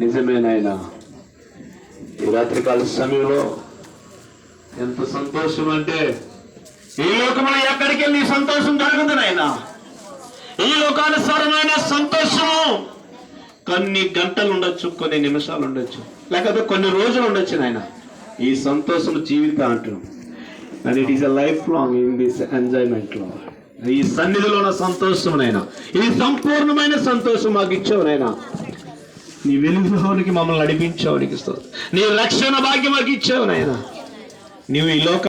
నిజమేనాయనా? ఈ రాత్రికాల సమయంలో ఎంత సంతోషం అంటే ఈ లోకంలో ఎక్కడికి వెళ్ళి సంతోషం జరుగుతుంది నాయనా. ఈ లోకానుసారమైన సంతోషం కొన్ని గంటలు ఉండొచ్చు కొన్ని నిమిషాలు ఉండొచ్చు లేకపోతే కొన్ని రోజులు ఉండొచ్చు నాయన. ఈ సంతోషం జీవితం అంటున్నాం. And it is a life long in this ఎంజాయ్మెంట్లో ఈ సన్నిధిలో ఉన్న సంతోషం నైనా ఈ సంపూర్ణమైన సంతోషం మాకు ఇచ్చావు నీ వెలుగులోనికి మమ్మల్ని నడిపించావు నీకు నీ రక్షణ భాగ్యం మాకు ఇచ్చావు నాయన. నీవు ఈ లోక